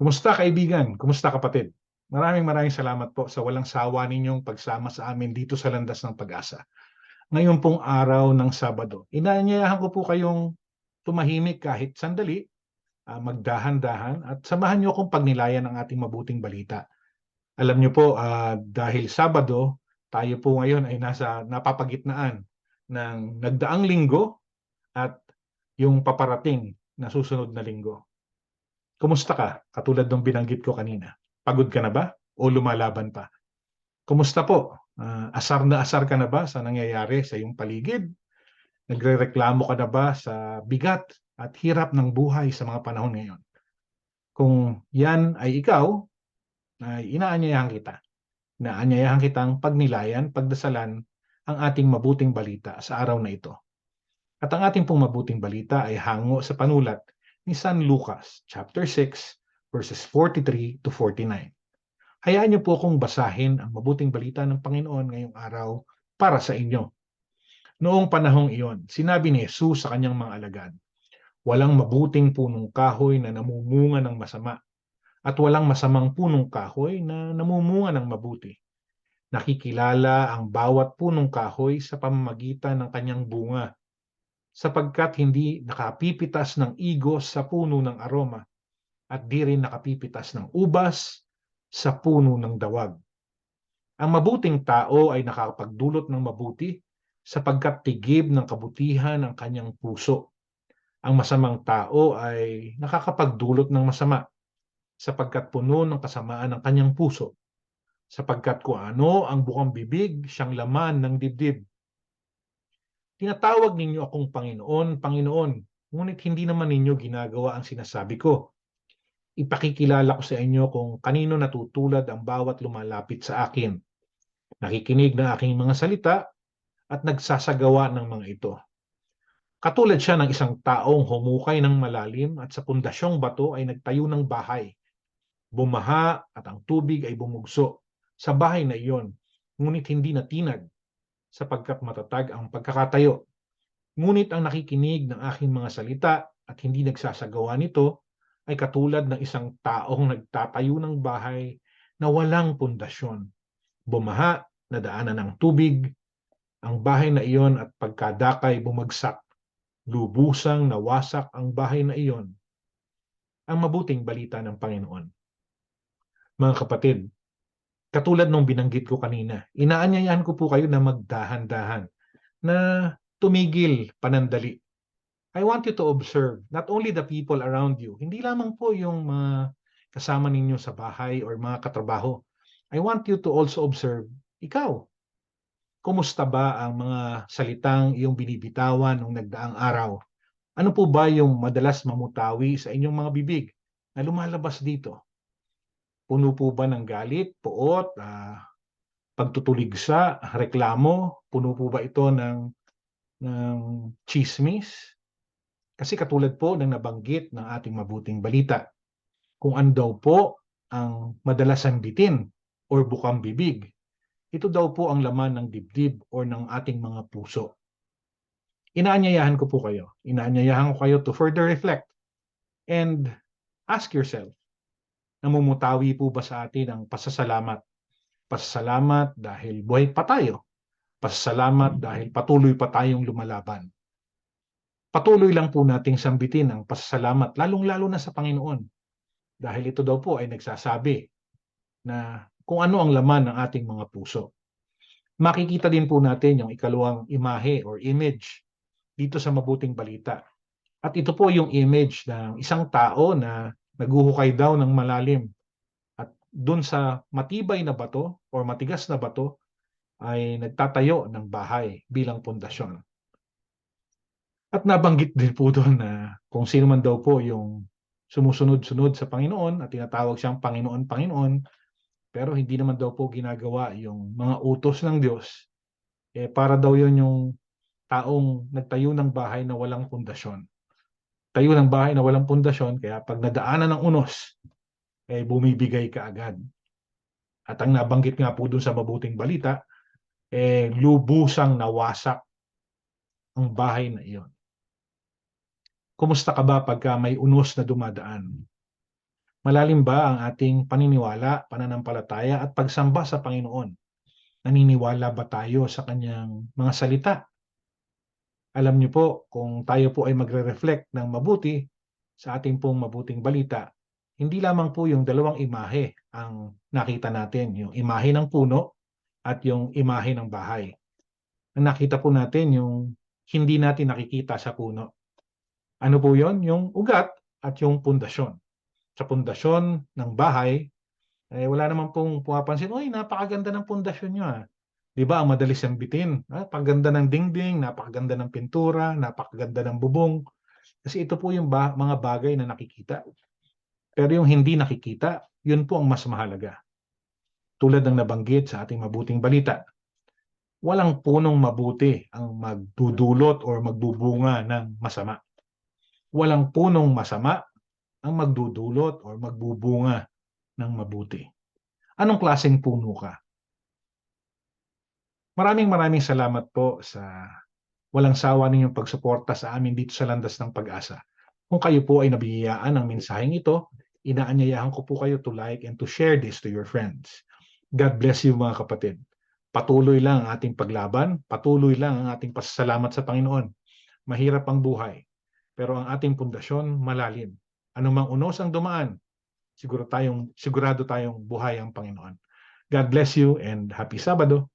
Kumusta kaibigan? Kumusta kapatid? Maraming maraming salamat po sa walang sawa ninyong pagsama sa amin dito sa Landas ng Pag-asa. Ngayon pong araw ng Sabado, inaanyayahan ko po kayong tumahimik kahit sandali, ah, magdahan-dahan at samahan niyo akong pagnilayan ng ating mabuting balita. Alam niyo po, ah, dahil Sabado, tayo po ngayon ay nasa napapagitnaan ng nagdaang linggo at yung paparating na susunod na linggo. Kumusta ka? Katulad ng binanggit ko kanina. Pagod ka na ba? O lumalaban pa? Kumusta po? Ah, asar na asar ka na ba sa nangyayari sa iyong paligid? Nagrereklamo ka na ba sa bigat at hirap ng buhay sa mga panahon ngayon? Kung yan ay ikaw, ay inaanyayahan kita. Inaanyayahan kitang pagnilayan, pagdasalan ang ating mabuting balita sa araw na ito. At ang ating pong mabuting balita ay hango sa panulat ni San Lucas, chapter 6, verses 43 to 49. Hayaan niyo po akong basahin ang mabuting balita ng Panginoon ngayong araw para sa inyo. Noong panahong iyon, sinabi ni Jesus sa kanyang mga alagad, Walang mabuting punong kahoy na namumunga ng masama at walang masamang punong kahoy na namumunga ng mabuti. Nakikilala ang bawat punong kahoy sa pamamagitan ng kanyang bunga sapagkat hindi nakapipitas ng igos sa puno ng aroma at di rin nakapipitas ng ubas sa puno ng dawag. Ang mabuting tao ay nakakapagdulot ng mabuti sapagkat tigib ng kabutihan ang kanyang puso. Ang masamang tao ay nakakapagdulot ng masama sapagkat puno ng kasamaan ang kanyang puso. Sapagkat kung ano ang bukang bibig, siyang laman ng dibdib. Tinatawag ninyo akong Panginoon, Panginoon, ngunit hindi naman ninyo ginagawa ang sinasabi ko. Ipakikilala ko sa inyo kung kanino natutulad ang bawat lumalapit sa akin. Nakikinig ng aking mga salita at nagsasagawa ng mga ito. Katulad siya ng isang taong humukay ng malalim at sa pundasyong bato ay nagtayo ng bahay. Bumaha at ang tubig ay bumugso sa bahay na iyon, ngunit hindi natinag sapagkat matatag ang pagkakatayo. Ngunit ang nakikinig ng aking mga salita at hindi nagsasagawa nito ay katulad ng isang taong nagtatayo ng bahay na walang pundasyon. Bumaha, nadaanan ng tubig, ang bahay na iyon at pagkadakay bumagsak. Lubusang nawasak ang bahay na iyon. Ang mabuting balita ng Panginoon. Mga kapatid, katulad nung binanggit ko kanina, inaanyayahan ko po kayo na magdahan-dahan, na tumigil panandali. I want you to observe not only the people around you, hindi lamang po yung mga kasama ninyo sa bahay or mga katrabaho. I want you to also observe ikaw. Kumusta ba ang mga salitang iyong binibitawan nung nagdaang araw? Ano po ba yung madalas mamutawi sa inyong mga bibig na lumalabas dito? Puno po ba ng galit, puot, ah, pagtutuligsa, reklamo? Puno po ba ito ng, ng chismis? Kasi katulad po ng nabanggit ng ating mabuting balita, kung ano daw po ang madalas bitin or bukang bibig, ito daw po ang laman ng dibdib or ng ating mga puso. Inaanyayahan ko po kayo. Inaanyayahan ko kayo to further reflect and ask yourself, namumutawi po ba sa atin ang pasasalamat? Pasasalamat dahil buhay pa tayo. Pasasalamat dahil patuloy pa tayong lumalaban. Patuloy lang po nating sambitin ang pasasalamat, lalong-lalo na sa Panginoon. Dahil ito daw po ay nagsasabi na kung ano ang laman ng ating mga puso. Makikita din po natin yung ikalawang imahe or image dito sa mabuting balita. At ito po yung image ng isang tao na naguhukay daw ng malalim. At dun sa matibay na bato or matigas na bato ay nagtatayo ng bahay bilang pundasyon. At nabanggit din po doon na kung sino man daw po yung sumusunod-sunod sa Panginoon at tinatawag siyang Panginoon, Panginoon, pero hindi naman daw po ginagawa yung mga utos ng Diyos. Eh, para daw yon yung taong nagtayo ng bahay na walang pundasyon. Tayo ng bahay na walang pundasyon, kaya pag nadaanan ng unos, eh bumibigay ka agad. At ang nabanggit nga po dun sa mabuting balita, eh lubusang nawasak ang bahay na iyon. Kumusta ka ba pagka may unos na dumadaan? Malalim ba ang ating paniniwala, pananampalataya at pagsamba sa Panginoon? Naniniwala ba tayo sa kanyang mga salita? Alam niyo po, kung tayo po ay magre-reflect ng mabuti sa ating pong mabuting balita, hindi lamang po yung dalawang imahe ang nakita natin, yung imahe ng puno at yung imahe ng bahay. Ang nakita po natin yung hindi natin nakikita sa puno. Ano po yon? Yung ugat at yung pundasyon. Sa pundasyon ng bahay, eh, wala naman pong pumapansin, Uy, napakaganda ng pundasyon nyo ah. Di ba, ang madalis ang bitin. Ah, paganda ng dingding, napakaganda ng pintura, napakaganda ng bubong. Kasi ito po yung ba- mga bagay na nakikita. Pero yung hindi nakikita, yun po ang mas mahalaga. Tulad ng nabanggit sa ating mabuting balita, walang punong mabuti ang magdudulot or magbubunga ng masama. Walang punong masama ang magdudulot or magbubunga ng mabuti. Anong klaseng puno ka? Maraming maraming salamat po sa walang sawa ninyong pagsuporta sa amin dito sa Landas ng Pag-asa. Kung kayo po ay nabiyayaan ng mensaheng ito, inaanyayahan ko po kayo to like and to share this to your friends. God bless you mga kapatid. Patuloy lang ang ating paglaban, patuloy lang ang ating pasasalamat sa Panginoon. Mahirap ang buhay, pero ang ating pundasyon malalim. Anumang unos ang dumaan, siguro tayong sigurado tayong buhay ang Panginoon. God bless you and happy Sabado.